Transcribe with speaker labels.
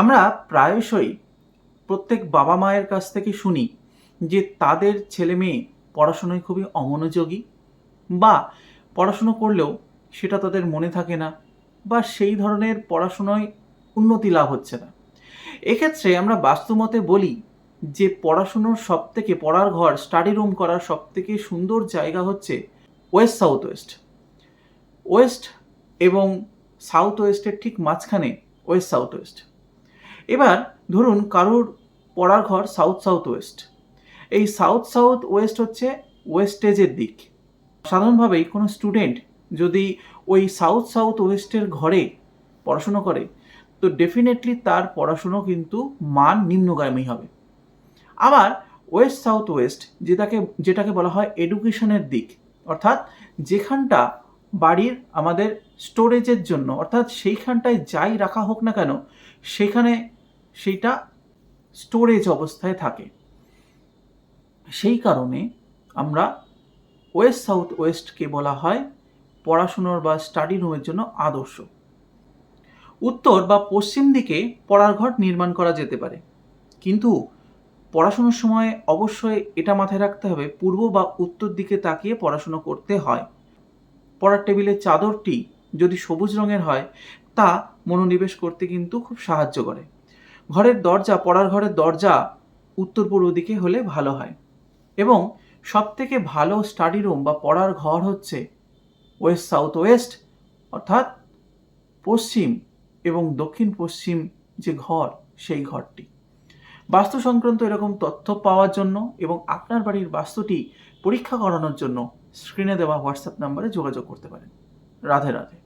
Speaker 1: আমরা প্রায়শই প্রত্যেক বাবা মায়ের কাছ থেকে শুনি যে তাদের ছেলে মেয়ে পড়াশোনায় খুবই অমনোযোগী বা পড়াশুনো করলেও সেটা তাদের মনে থাকে না বা সেই ধরনের পড়াশোনায় উন্নতি লাভ হচ্ছে না। এক্ষেত্রে আমরা বাস্তুমতে বলি যে পড়াশুনোর সব থেকে পড়ার ঘর স্টাডি রুম করার সব থেকে সুন্দর জায়গা হচ্ছে ওয়েস্ট সাউথ ওয়েস্ট ওয়েস্ট এবং সাউথ ওয়েস্টের ঠিক মাঝখানে ওয়েস্ট সাউথ ওয়েস্ট এবার ধরুন কারোর পড়ার ঘর সাউথ সাউথ ওয়েস্ট এই সাউথ সাউথ ওয়েস্ট হচ্ছে ওয়েস্টেজের দিক। সাধারণভাবেই কোনো স্টুডেন্ট যদি ওই সাউথ সাউথ ওয়েস্টের ঘরে পড়াশুনো করে, তো ডেফিনেটলি তার পড়াশুনো কিন্তু মান নিম্নগামী হবে। আবার ওয়েস্ট সাউথ ওয়েস্ট যেটাকে যেটাকে বলা হয় এডুকেশনের দিক, অর্থাৎ যেখানটা বাড়ির আমাদের স্টোরেজের জন্য, অর্থাৎ সেইখানটায় যাই রাখা হোক না কেন, সেখানে সেইটা স্টোরেজ অবস্থায় থাকে। সেই কারণে আমরা ওয়েস্ট সাউথ ওয়েস্টকে বলা হয় পড়াশুনোর বা স্টাডি রুমের জন্য আদর্শ। উত্তর বা পশ্চিম দিকে পড়ার ঘর নির্মাণ করা যেতে পারে। কিন্তু পড়াশুনোর সময় অবশ্যই এটা মাথায় রাখতে হবে, পূর্ব বা উত্তর দিকে তাকিয়ে পড়াশুনো করতে হয়। পড়ার টেবিলের চাদরটি যদি সবুজ রঙের হয়, তা মনোনিবেশ করতে কিন্তু খুব সাহায্য করে। ঘরের দরজা, পড়ার ঘরের দরজা উত্তর পূর্ব দিকে হলে ভালো হয়। এবং সবথেকে ভালো স্টাডি রুম বা পড়ার ঘর হচ্ছে ওয়েস্ট সাউথ ওয়েস্ট অর্থাৎ পশ্চিম এবং দক্ষিণ পশ্চিম যে ঘর, সেই ঘরটি। বাস্তু সংক্রান্ত এরকম তথ্য পাওয়ার জন্য এবং আপনার বাড়ির বাস্তুটি পরীক্ষা করানোর জন্য স্ক্রিনে দেওয়া হোয়াটসঅ্যাপ নাম্বারে যোগাযোগ করতে পারেন। রাধে রাধে।